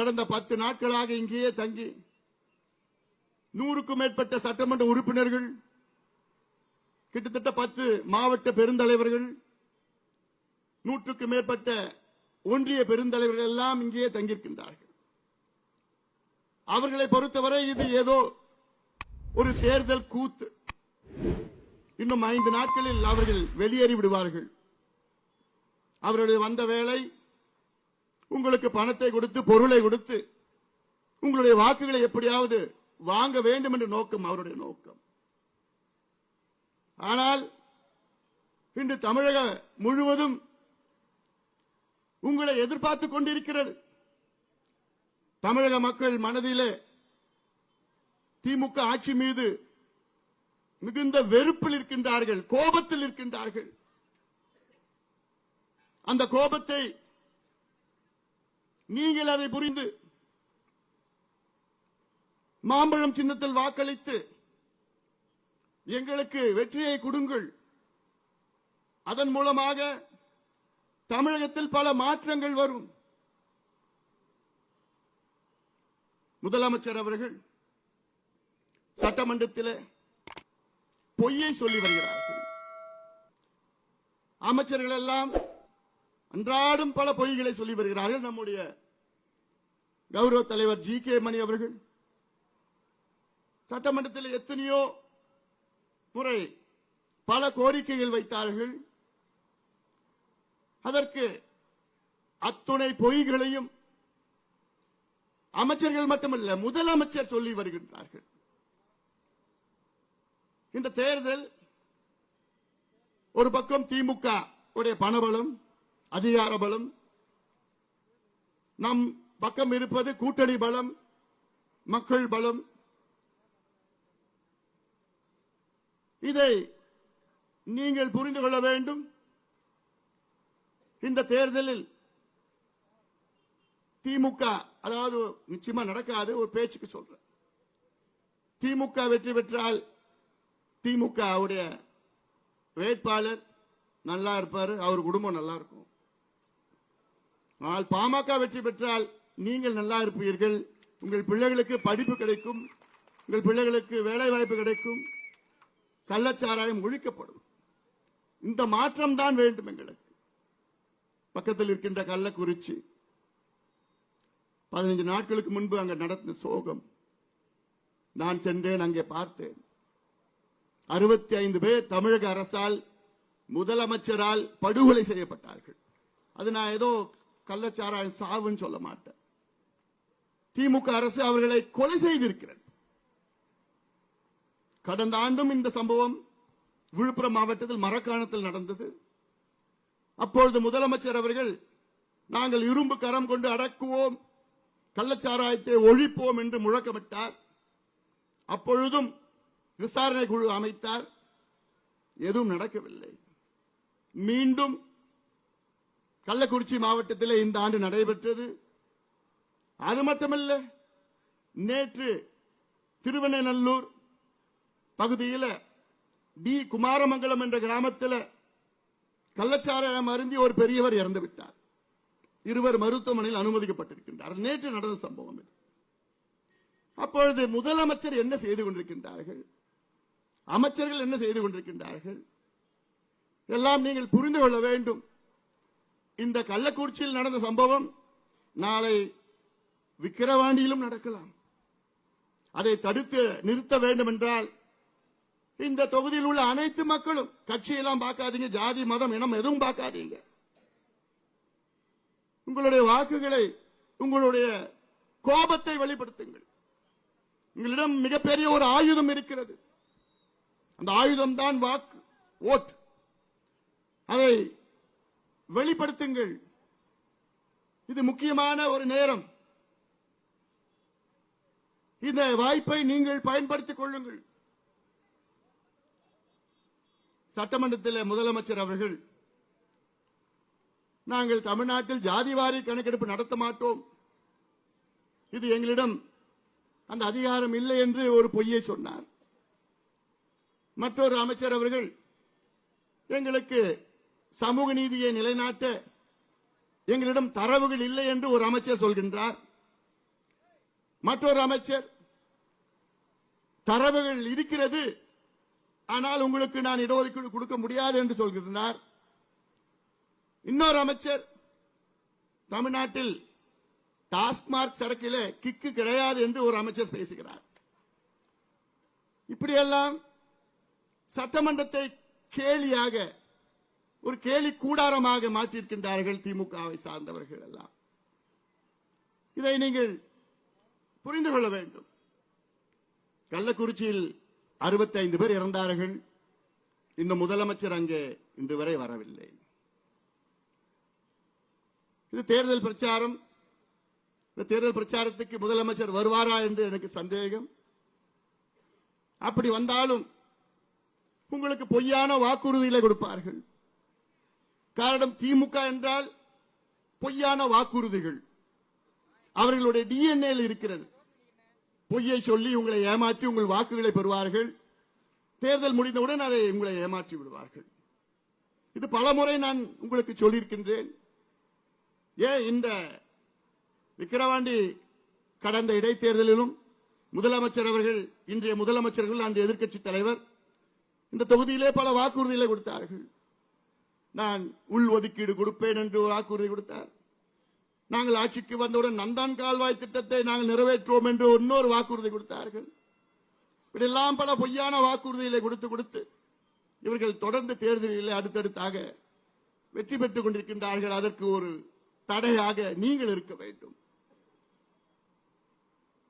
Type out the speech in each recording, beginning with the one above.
கடந்த பத்து நாட்களாக இங்கேயே தங்கி நூறுக்கும் மேற்பட்ட சட்டமன்ற உறுப்பினர்கள் கிட்டத்தட்ட பத்து மாவட்ட பெருந்தலைவர்கள் நூற்றுக்கும் மேற்பட்ட ஒன்றிய பெருந்தலைவர்கள் எல்லாம் இங்கேயே தங்கியிருக்கின்றார்கள். அவர்களை பொறுத்தவரை இது ஏதோ ஒரு தேர்தல் கூத்து. இன்னும் ஐந்து நாட்களில் அவர்கள் வெளியேறி விடுவார்கள் அவர்களுடைய வந்த வேளை உங்களுக்கு பணத்தை கொடுத்து பொருளை கொடுத்து உங்களுடைய வாக்குகளை எப்படியாவது வாங்க வேண்டும் என்ற நோக்கம் அவருடைய நோக்கம். ஆனால் இன்று தமிழக முழுவதும் உங்களை எதிர்பார்த்துக் கொண்டிருக்கிறது. தமிழக மக்கள் மனதிலே திமுக ஆட்சி மீது மிகுந்த வெறுப்பில் இருக்கின்றார்கள் கோபத்தில் இருக்கின்றார்கள். அந்த கோபத்தை நீங்கள் அதை புரிந்து மாம்பழம் சின்னத்தில் வாக்களித்து எங்களுக்கு வெற்றியை கொடுங்கள். அதன் மூலமாக தமிழகத்தில் பல மாற்றங்கள் வரும். முதலமைச்சர் அவர்கள் சட்டமன்றத்தில் பொய்யை சொல்லி வருகிறார்கள். அமைச்சர்கள் எல்லாம் அன்றாடும் பல பொய்களை சொல்லி வருகிறார்கள் நம்முடைய கௌரவ தலைவர் ஜி கே மணி அவர்கள். சட்டமன்றத்தில் எத்தனையோ முறை பல கோரிக்கைகள் வைத்தார்கள். அதற்கு அத்துணை பொய்களையும் அமைச்சர்கள் மட்டுமல்ல முதலமைச்சர் சொல்லி வருகின்றார்கள். இந்த தேர்தல் ஒரு பக்கம் திமுக உடைய பணபலம் அதிகார பலம். நம் பக்கம் இருப்பது கூட்டணி பலம் மக்கள் பலம். இதை நீங்கள் புரிந்து கொள்ள வேண்டும். இந்த தேர்தலில் திமுக அதாவது நிச்சயமா நடக்காது ஒரு பேச்சுக்கு சொல்றேன். திமுக வெற்றி பெற்றால் திமுக வேட்பாளர் நல்லா இருப்பாரு அவர் குடும்பம் நல்லா இருக்கும். ஆனால் பாமக வெற்றி பெற்றால் நீங்கள் நல்லா இருப்பீர்கள். உங்கள் பிள்ளைகளுக்கு படிப்பு கிடைக்கும். உங்கள் பிள்ளைகளுக்கு வேலை வாய்ப்பு கிடைக்கும். கள்ளச்சாராயம் ஒழிக்கப்படும். இந்த மாற்றம் தான் வேண்டும் எங்களுக்கு. பக்கத்தில் இருக்கின்ற கள்ளக்குறிச்சி. பதினைந்து நாட்களுக்கு முன்பு அங்கு நடந்த சோகம். நான் சென்றேன் அங்கே பார்த்தேன். அறுபத்தி ஐந்து பேர் தமிழக அரசால் முதலமைச்சரால் படுகொலை செய்யப்பட்டார்கள். அது நான் ஏதோ கள்ளச்சாராயம் சாவுன்னு சொல்ல மாட்டேன். திமுக அரசு அவர்களை கொலை செய்திருக்கிறது. கடந்த ஆண்டும் இந்த சம்பவம் விழுப்புரம் மாவட்டத்தில் மரக்காணத்தில் நடந்தது. அப்பொழுது முதலமைச்சர் அவர்கள் நாங்கள் இரும்பு கரம் கொண்டு அடக்குவோம் கள்ளச்சாராயத்தை ஒழிப்போம் என்று முழக்கமிட்டார். அப்பொழுதும் விசாரணை குழு அமைத்தார். எதுவும் நடக்கவில்லை. மீண்டும் கள்ளக்குறிச்சி மாவட்டத்திலே இந்த ஆண்டு நடைபெற்றது. அது மட்டுமல்ல நேற்று திருவண்ணநல்லூர் பகுதியில் டி குமாரமங்கலம் என்ற கிராமத்தில் கள்ளச்சாராயம் அருந்தி ஒரு பெரியவர் இறந்து விட்டார். இருவர் மருத்துவமனையில் அனுமதிக்கப்பட்டிருக்கின்றார். நேற்று நடந்த சம்பவம் இது. அப்பொழுது முதலமைச்சர் என்ன செய்து கொண்டிருக்கின்றார்கள்? அமைச்சர்கள் என்ன செய்து கொண்டிருக்கின்றார்கள்? எல்லாம் நீங்கள் புரிந்து கொள்ள வேண்டும். இந்த கள்ளக்குறிச்சியில் நடந்த சம்பவம் நாளை விக்கிரவாண்டியிலும் நடக்கலாம். அதை தடுத்து நிறுத்த வேண்டும் என்றால் இந்த தொகுதியில் உள்ள அனைத்து மக்களும் கட்சியெல்லாம் பார்க்காதீங்க ஜாதி மதம் இனம் எதுவும் பார்க்காதீங்க. உங்களுடைய வாக்குகளை உங்களுடைய கோபத்தை வெளிப்படுத்துங்கள். உங்களிடம் மிகப்பெரிய ஒரு ஆயுதம் இருக்கிறது. அந்த ஆயுதம் தான் வாக்கு ஓட் அதை வெளிப்படுத்துங்கள். இது முக்கியமான ஒரு நேரம். இந்த வாய்ப்பை நீங்கள் பயன்படுத்திக் கொள்ளுங்கள். சட்டமன்றத்தில் முதலமைச்சர் அவர்கள் நாங்கள் தமிழ்நாட்டில் ஜாதிவாரி கணக்கெடுப்பு நடத்த மாட்டோம். இது எங்களிடம் அந்த அதிகாரம் இல்லை என்று ஒரு பொய்யை சொன்னார். மற்றொரு அமைச்சர் அவர்கள் எங்களுக்கு சமூக நீதியை நிலைநாட்ட எங்களிடம் தரவுகள் இல்லை என்று ஒரு அமைச்சர் சொல்கின்றார். மற்றொரு அமைச்சர் தரவுகள் இருக்கிறது ஆனால் உங்களுக்கு நான் இடஒதுக்கீடு கொடுக்க முடியாது என்று சொல்கின்றார். இன்னொரு அமைச்சர் தமிழ்நாட்டில் டாஸ்மார்க் சரக்கில கிக்கு கிடையாது என்று ஒரு அமைச்சர் பேசுகிறார். இப்படியெல்லாம் சட்டமன்றத்தை கேலியாக ஒரு கேலி கூடாரமாக மாற்றியிருக்கின்றார்கள் திமுகவை சார்ந்தவர்கள் எல்லாம். இதை நீங்கள் புரிந்து கொள்ள வேண்டும். கள்ளக்குறிச்சியில் 65 பேர் இறந்தார்கள். இன்னும் முதலமைச்சர் அங்கே இன்று வரை வரவில்லை. இது தேர்தல் பிரச்சாரம். இந்த தேர்தல் பிரச்சாரத்துக்கு முதலமைச்சர் வருவாரா என்று எனக்கு சந்தேகம். அப்படி வந்தாலும் உங்களுக்கு பொய்யான வாக்குறுதிகளை கொடுப்பார்கள். காரணம் திமுக என்றால் பொய்யான வாக்குறுதிகள். அவர்களுடைய டிஎன்ஏ இருக்கிறது. பொய்யை சொல்லி உங்களை ஏமாற்றி உங்கள் வாக்குகளை பெறுவார்கள். தேர்தல் முடிந்தவுடன் அதை உங்களை ஏமாற்றி விடுவார்கள். இது பல முறை நான் உங்களுக்கு சொல்லியிருக்கின்றேன். ஏன் இந்த விக்கிரவாண்டி கடந்த இடைத்தேர்தலிலும் முதலமைச்சர் அவர்கள் இன்றைய முதலமைச்சர்கள் அன்றைய எதிர்க்கட்சி தலைவர் இந்த தொகுதியிலே பல வாக்குறுதிகளை கொடுத்தார்கள். நான் உள் ஒதுக்கீடு கொடுப்பேன் என்று ஒரு வாக்குறுதி கொடுத்தார். நாங்கள் ஆட்சிக்கு வந்தவுடன் நந்தான் கால்வாய் திட்டத்தை நாங்கள் நிறைவேற்றுவோம் என்று இன்னொரு வாக்குறுதி கொடுத்தார்கள். இப்படியெல்லாம் பல பொய்யான வாக்குறுதிகளை கொடுத்து கொடுத்து இவர்கள் தொடர்ந்து தேர்தலில் அடுத்தடுத்தாக வெற்றி பெற்றுக் கொண்டிருக்கின்றார்கள். அதற்கு ஒரு தடையாக நீங்கள் இருக்க வேண்டும்.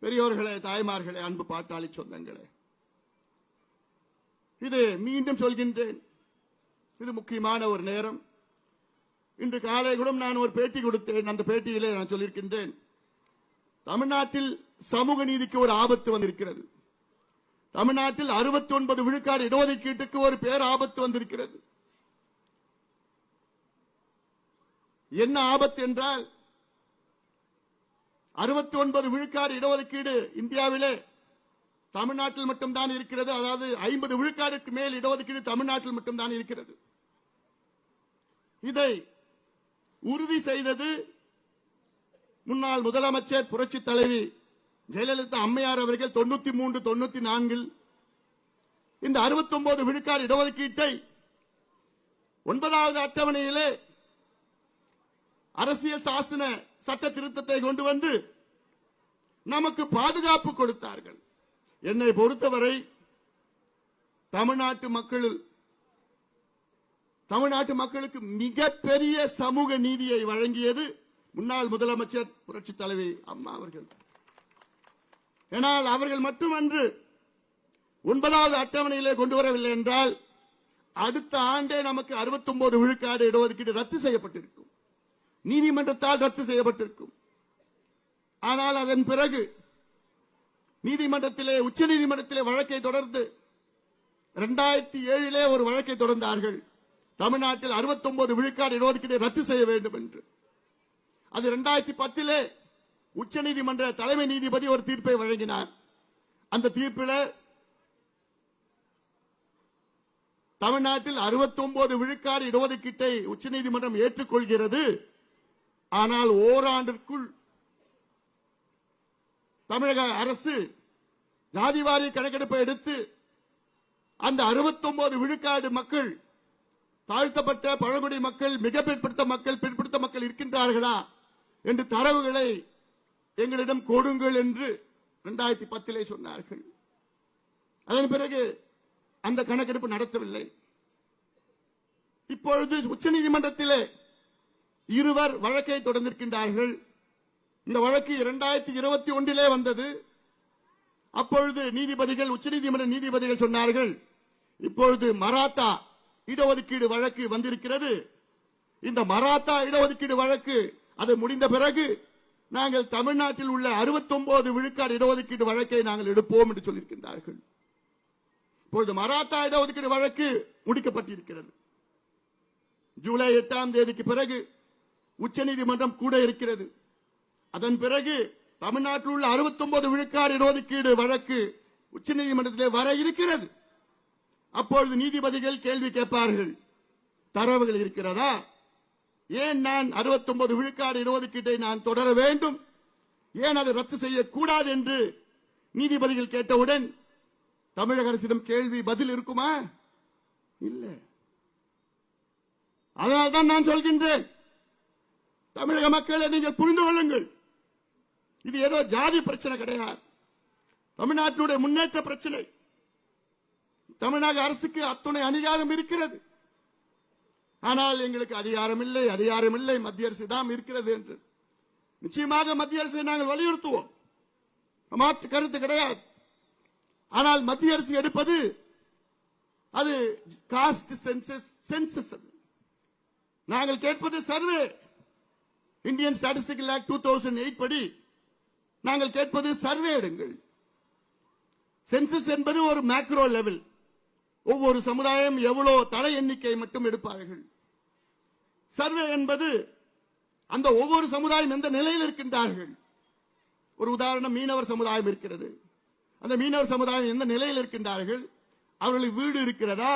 பெரியோர்களே தாய்மார்களே அன்பு பாட்டாளி சொந்தங்களே இது மீண்டும் சொல்கின்றேன். இது முக்கியமான ஒரு நேரம். இன்று காலை கூட நான் ஒரு பேட்டி கொடுத்தேன். அந்த பேட்டியிலே நான் சொல்லியிருக்கின்றேன். தமிழ்நாட்டில் சமூக நீதிக்கு ஒரு ஆபத்து வந்திருக்கிறது. தமிழ்நாட்டில் 69 விழுக்காடு இடஒதுக்கீட்டுக்கு ஒரு பேர் ஆபத்து வந்திருக்கிறது. என்ன ஆபத்து என்றால் 69 விழுக்காடு இடஒதுக்கீடு இந்தியாவிலே தமிழ்நாட்டில் மட்டும்தான் இருக்கிறது. அதாவது ஐம்பது விழுக்காடுக்கு மேல் இடஒதுக்கீடு தமிழ்நாட்டில் மட்டும்தான் இருக்கிறது. இதை உறுதி செய்தது முன்னாள் முதலமைச்சர் புரட்சி தலைவி ஜெயலலிதா அம்மையார் அவர்கள் தொண்ணூத்தி மூன்று தொண்ணூத்தி நான்கில். இந்த 69 விழுக்காடு இடஒதுக்கீட்டை ஒன்பதாவது அட்டவணையிலே அரசியல் சாசன சட்ட திருத்தத்தை கொண்டு வந்து நமக்கு பாதுகாப்பு கொடுத்தார்கள். என்னை பொறுத்தவரை தமிழ்நாட்டு மக்கள் தமிழ்நாட்டு மக்களுக்கு மிகப்பெரிய சமூக நீதியை வழங்கியது முன்னாள் முதலமைச்சர் புரட்சி தலைவி அம்மா அவர்கள். ஏனால் அவர்கள் மட்டுமன்று ஒன்பதாவது அட்டவணையிலே கொண்டு வரவில்லை என்றால் அடுத்த ஆண்டே நமக்கு 69 விழுக்காடு இடஒதுக்கீடு ரத்து செய்யப்பட்டிருக்கும். நீதிமன்றத்தால் ரத்து செய்யப்பட்டிருக்கும். ஆனால் அதன் பிறகு நீதிமன்றத்திலே உச்ச நீதிமன்றத்திலே வழக்கை தொடர்ந்து இரண்டாயிரத்தி ஏழிலே ஒரு வழக்கை தொடர்ந்தார்கள். தமிழ்நாட்டில் 69 விழுக்காடு இடஒதுக்கீடு ரத்து செய்ய வேண்டும் என்று. அது இரண்டாயிரத்தி பத்திலே உச்ச நீதிமன்ற தலைமை நீதிபதி ஒரு தீர்ப்பை வழங்கினார். அந்த தீர்ப்பில் தமிழ்நாட்டில் 69 விழுக்காடு இடஒதுக்கீட்டை உச்சநீதிமன்றம் ஏற்றுக்கொள்கிறது. ஆனால் ஓராண்டிற்குள் தமிழக அரசு ஜாதிவாரி கணக்கெடுப்பை எடுத்து அந்த 69 விழுக்காடு மக்கள் தாழ்த்தப்பட்ட பழங்குடி மக்கள் மிக பிற்படுத்த மக்கள் பிற்படுத்த மக்கள் இருக்கின்றார்களா என்று தரவுகளை எங்களிடம் கொடுங்கள் என்று இரண்டாயிரத்தி பத்திலே சொன்னார்கள். அதன் பிறகு அந்த கணக்கெடுப்பு நடத்தவில்லை. இப்பொழுது உச்சநீதிமன்றத்திலே இருவர் வழக்கை தொடர்ந்திருக்கின்றார்கள். இந்த வழக்கு இரண்டாயிரத்தி இருபத்தி ஒன்றிலே வந்தது. அப்பொழுது நீதிபதிகள் உச்சநீதிமன்ற நீதிபதிகள் சொன்னார்கள் இப்பொழுது மராத்தா இடஒதுக்கீடு வழக்கு வந்திருக்கிறது. இந்த மராத்தா இடஒதுக்கீடு வழக்கு அது முடிந்த பிறகு நாங்கள் தமிழ்நாட்டில் உள்ள 69 விழுக்காடு இடஒதுக்கீடு வழக்கை நாங்கள் எடுப்போம் என்று சொல்லியிருக்கின்றார்கள். இப்பொழுது மராத்தா இடஒதுக்கீடு வழக்கு முடிக்கப்பட்டிருக்கிறது. ஜூலை எட்டாம் தேதிக்கு பிறகு உச்சநீதிமன்றம் கூட இருக்கிறது. அதன் பிறகு தமிழ்நாட்டில் உள்ள 69 விழுக்காடு இடஒதுக்கீடு வழக்கு உச்சநீதிமன்றத்திலே வர இருக்கிறது. அப்பொழுது நீதிபதிகள் கேள்வி கேட்பார்கள். தரவுகள் இருக்கிறதா? ஏன் நான் 69 விழுக்காடு இடஒதுக்கீட்டை நான் தொடர வேண்டும்? ஏன் அதை ரத்து செய்யக்கூடாது என்று நீதிபதிகள் கேட்டவுடன் தமிழக அரசிடம் கேள்வி பதில் இருக்குமா? இல்ல. அதனால்தான் நான் சொல்கின்றேன். தமிழக மக்களை நீங்கள் புரிந்து கொள்ளுங்கள். இது ஏதோ ஜாதி பிரச்சனை கிடையாது. தமிழ்நாட்டினுடைய முன்னேற்ற பிரச்சனை. தமிழ்நாடு அரசுக்கு அத்துணை அதிகாரம் இருக்கிறது. ஆனால் எங்களுக்கு அதிகாரம் இல்லை அதிகாரம் இல்லை மத்திய அரசு தான் இருக்கிறது என்று. நிச்சயமாக மத்திய அரசை நாங்கள் வலியுறுத்துவோம். மாற்று கருத்து கிடையாது. ஆனால் மத்திய அரசு எடுப்பது அது காஸ்ட் சென்சஸ் சென்சஸ் அது. நாங்கள் கேட்பது survey. Indian statistical act two thousand eight படி நாங்கள் கேட்பது சர்வே எடுங்கள். சென்சஸ் என்பது ஒரு மேக்ரோ லெவல் ஒவ்வொரு சமுதாயம் எவ்வளவு தலை எண்ணிக்கை மட்டும் எடுப்பார்கள். சர்வே என்பது அந்த ஒவ்வொரு சமுதாயம் எந்த நிலையில் இருக்கின்றார்கள்? ஒரு உதாரணம் மீனவர் சமுதாயம் இருக்கிறது. அந்த மீனவர் சமுதாயம் எந்த நிலையில் இருக்கின்றார்கள்? அவர்களுக்கு வீடு இருக்கிறதா?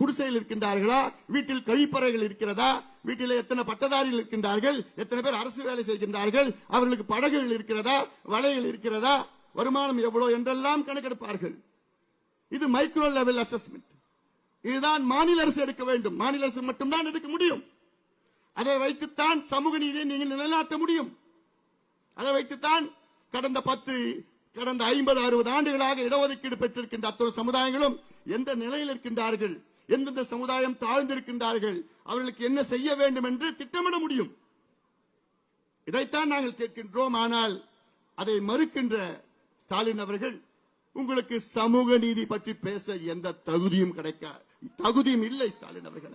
குடிசையில் இருக்கின்றார்களா? வீட்டில் கழிப்பறைகள் இருக்கிறதா? வீட்டில் எத்தனை பட்டதாரிகள் இருக்கின்றார்கள்? எத்தனை பேர் அரசு வேலை செய்கின்றார்கள்? அவர்களுக்கு படகுகள் இருக்கிறதா? வலைகள் இருக்கிறதா? வருமானம் எவ்வளவு என்றெல்லாம் கணக்கெடுப்பார்கள். இது மைக்ரோ லெவல் அசஸ்மெண்ட் இதுதான் மாநில அரசு எடுக்க வேண்டும். மாநில அரசு மட்டும்தான் எடுக்க முடியும். அதை வைத்துத்தான் சமூக நீதியை நீங்கள் நிலைநாட்ட முடியும். அதை வைத்துத்தான் கடந்த பத்து கடந்த ஐம்பது அறுபது ஆண்டுகளாக இடஒதுக்கீடு பெற்றிருக்கின்ற அத்தனை சமுதாயங்களும் எந்த நிலையில் இருக்கின்றார்கள்? எந்தெந்த சமுதாயம் தாழ்ந்திருக்கின்றார்கள்? அவர்களுக்கு என்ன செய்ய வேண்டும் என்று திட்டமிட முடியும். இதைத்தான் நாங்கள் கேட்கின்றோம். ஆனால் அதை மறுக்கின்ற ஸ்டாலின் அவர்கள் உங்களுக்கு சமூக நீதி பற்றி பேச எந்த தகுதியும் கிடைக்காது தகுதியும் இல்லை ஸ்டாலின் அவர்களே.